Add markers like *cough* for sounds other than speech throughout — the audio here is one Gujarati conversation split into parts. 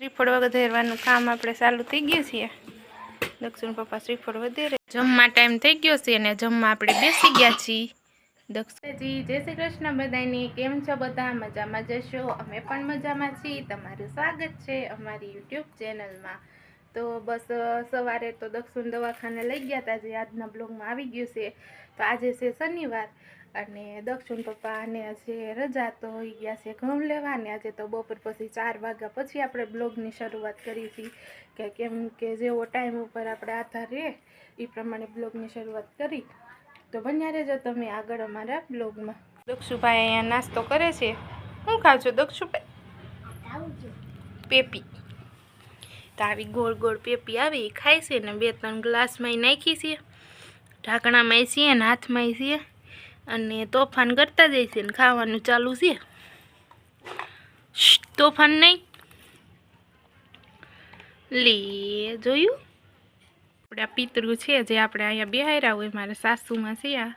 શ્રીફળ વધેરવાનું કામ આપણે ચાલુ થઈ ગયું છીએ દક્ષિણ પપ્પા શ્રીફળ વધેરે. જમવા ટાઈમ થઈ ગયો છે અને જમવા આપણે બેસી ગયા છીએ. દક્ષિણજી, જય શ્રી કૃષ્ણ બધાની કેમ છો બધા? મજામાં જશો અમે પણ મજામાં છીએ. તમારું સ્વાગત છે અમારી યુટ્યુબ ચેનલમાં. તો બસ સવારે તો દક્ષિણ દવાખાને લઈ ગયા હતા જે આજના બ્લોગમાં આવી ગયું છે. તો આજે છે શનિવાર. અને દક્ષિણ પપ્પાને આજે રજા તો હોઈ ગયા છે ઘઉં લેવા ને આજે તો બપોર પછી ચાર વાગ્યા પછી આપણે બ્લોગની શરૂઆત કરી હતી કે કેમ કે જેવો ટાઈમ ઉપર આપણે આધાર રહે એ પ્રમાણે બ્લોગની શરૂઆત કરી. તો બન્યા રહેજો તમે આગળ અમારા બ્લોગમાં. દક્ષુભાઈ અહીંયા નાસ્તો કરે છે. શું ખાવ છો દક્ષુભાઈ? પેપી. તો આવી ગોળ ગોળ પેપી આવી ખાય છે ને બે ત્રણ ગ્લાસમાં નાખી છે. ઢાંકણામાં છીએ ને હાથમાં છીએ અને તોફાન કરતા જઈશે ને ખાવાનું ચાલુ છે. તોફાન નહીં. લે, જોયું? આપણે આ પિતૃ છે જે આપણે અહીંયા બિહાર્યા હોય, મારા સાસુમાં છે આ.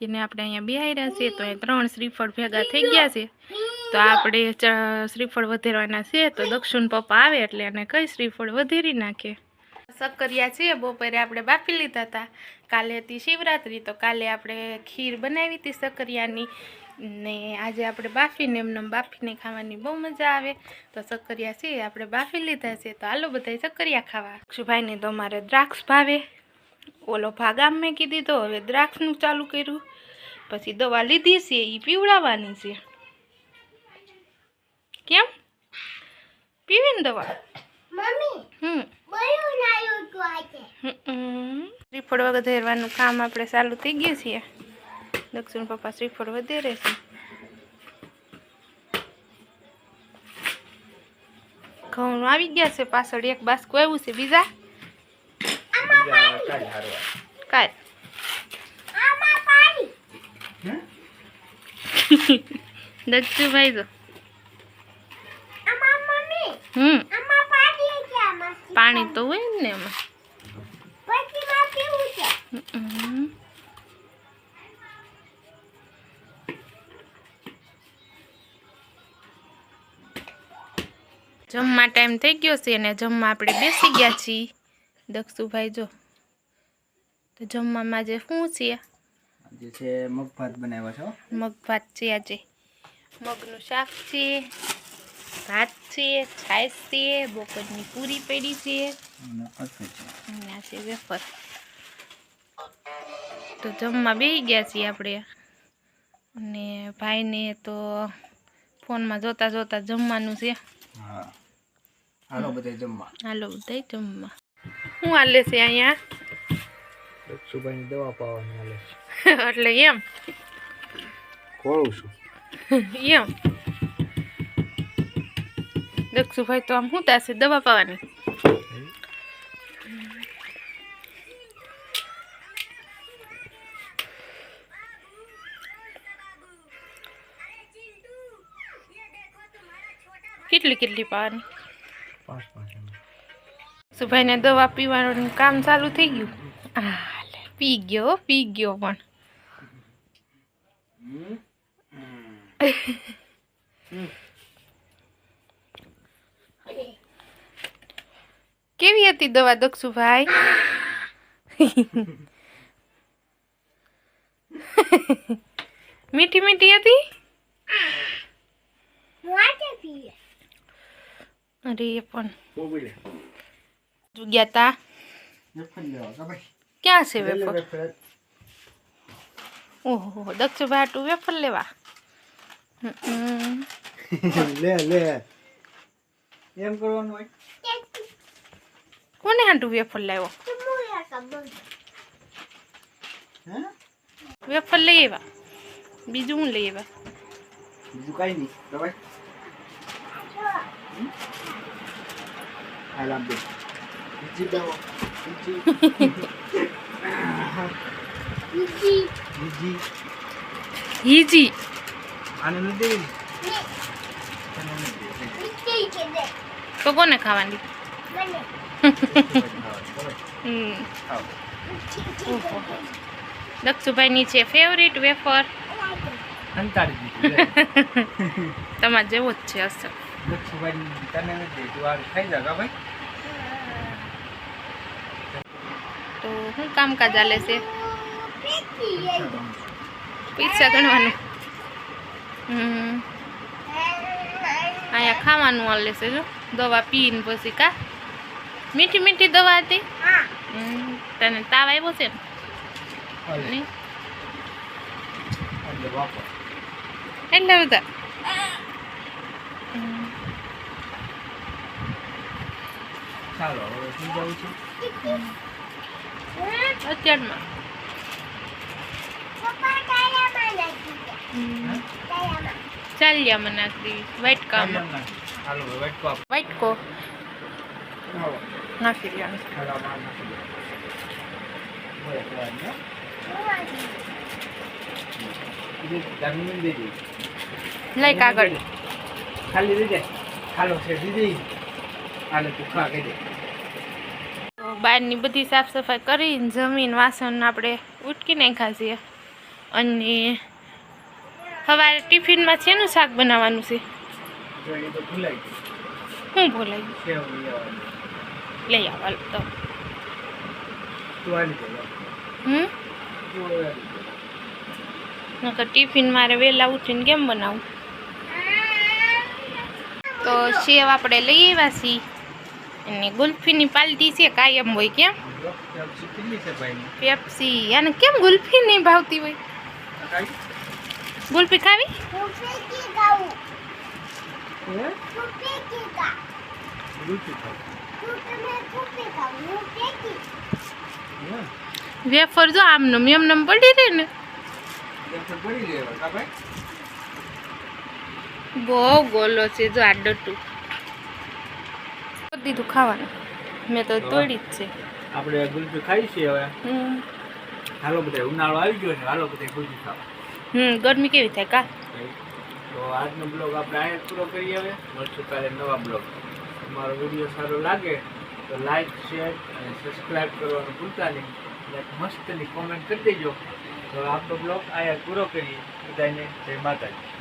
એને આપણે અહીંયા બિહાર્યા છે, તો અહીંયા ત્રણ શ્રીફળ ભેગા થઈ ગયા છે. તો આપણે શ્રીફળ વધેરવાના છે, તો દક્ષિણ પપ્પા આવે એટલે એને કઈ શ્રીફળ વધેરી નાખે? સક્કરિયા છે. બપોરે આપણે બાફી લીધા હતા. કાલે હતી શિવરાત્રી, તો કાલે આપણે ખીર બનાવી હતી સક્કરિયાની. ને આજે આપણે બાફીને, એમને બાફીને ખાવાની બહુ મજા આવે. તો સક્કરિયા છે આપણે બાફી લીધા છે. તો હાલો બધાય સક્કરિયા ખાવા. અક્ષુભાઈને તો મારે દ્રાક્ષ ભાવે. ઓલો ભાગ આમ મેં કીધી તો હવે દ્રાક્ષનું ચાલુ કર્યું. પછી દવા લીધી છે એ પીવડાવવાની છે. કેમ? પીવી ને દવા હમ. હમ. શ્રીફળ વધેરવાનું કામ આપણે ચાલુ થઈ ગયું છીએ દક્ષિણ પપ્પા શ્રીફળ વધેરે છે. ઘઉં આવી ગયા છે પાછળ એક બાસ્કું આવ્યું છે. બીજા? કાલ *laughs* દક્ષુભાઈ જો. હમ. પાણી તો હોય ને એમાં. જમવા ટાઈમ થઈ ગયો છે અને જમવા આપણે બેસી ગયા છીએ. દક્ષુભાઈ જો. તો જમવામાં આજે શું છે? આજે છે મગ ભાત બનાવ્યો છો મગ ભાત છે આજે. મગનું શાક છે. ભાત છે છાશ છે બપોરની પૂરી પડી છે. વેફર. તો જમવા બેસી ગયા છીએ આપણે. અને ભાઈને તો ફોનમાં જોતા જોતા જમવાનું છે. હાલો બધા જમવા. હાલો બધા જમવા. શું હાલે છે અહીંયા? દક્ષુભાઈની દવા પાવાની હાલે *laughs* એટલે એમ. ખોળું છું. *laughs* એમ. દક્ષુભાઈ તો આમ શું થશે? દવા પાવાની. કેટલી કેટલી પાવાની? પાંચ દવા પીવાનું કામ ચાલુ થઈ ગયું? આ પી ગયો પી ગયો પણ. કેવી હતી દવા દક્ષુભાઈ મીઠી મીઠી હતી અરે એ પણ બોબીલે. ગયા તા વેફર લેવા કા ભાઈ? ક્યાં છે લે લે વેફર વેફર. ઓહો દક્ષુભાઈ આટલું વેફર લેવા હમ. લે લે એમ કરવાનું હોય કોને હાંટું વેફર લાવ્યો? વેફર લઈ આવ્યા. બીજું હું લઈ આવ્યા? બીજું કઈ નહીં. તો ભાઈ દે બીજી દવા. બીજી. બીજી. હીજી આને નથી દેવી? ને? તને નથી દેવી. તો કોને ખાવાની? *laughs* ખાવા. ની છે ફેવરિટ વેફર તમાર જેવો જ છે અસર દક્ષુભાઈ તું શું કામકાજ ચાલે છે? પૈસા ગણવાનું. હમ. અહીંયા ખાવાનું હાલે છે જો. દવા પીને પછી કા? મીઠી મીઠી દવા હતી? તને તાવ આવ્યો છે ને? એટલે બધા ચાલો હવે શું જવું છે? અત્યારમાં. ચાલ્યા મને નાખી વ્હાઈટ કામ વાટકો કો હાલો નાખી ગયા લઈ કાગળ ખાલી દીધે ખાલો છે દીધી આને તું ખા દે બહારની બધી સાફ સફાઈ કરીને જમીન વાસણ આપણે ઉટકી નાખ્યા અને સવારે ટિફિનમાં છે શાક બનાવવાનું છે? શું ભૂલાઈ લઈ આવવા તો. તું હમ? નકર ટિફિન મારે વહેલા ઉઠીને કેમ બનાવું? તો સેવ આપણે લઈ આવ્યા છીએ. અને ગુલ્ફીની પાલટી છે કાયમ હોય કેમ? પેપ્સી અને કેમ ગુલ્ફી નહીં ભાવતી હોય? ગુલ્ફી ખાવી? ગુલ્ફી ખાવ વેફર જો આમ એમનેમ પડી રહે ને. પડી લેવા કા બહુ ગોલો છે જો આ ડટું દીધું ખાવાનું. મેં તો તોડી જ છે. આપણે ગુલફી ખાઈ છે હવે. હમ. હાલો બધા ઉનાળો આવી ગયો છે હાલો બધા ગુલફી ખાવા. હમ ગરમી કેવી થાય કા? તો આજનો બ્લોગ આપણે અહીંયા પૂરો કરીએ હવે. મળશું કાલે નવા બ્લોગ. તમારો વીડિયો સારો લાગે, તો લાઈક શેર અને સબસ્ક્રાઈબ કરવાનું ભૂલતા નહીં. અને મસ્તની કોમેન્ટ કરી દેજો. તો આપણો બ્લોગ અહીંયા પૂરો કરીએ. બધાને જય માતાજી.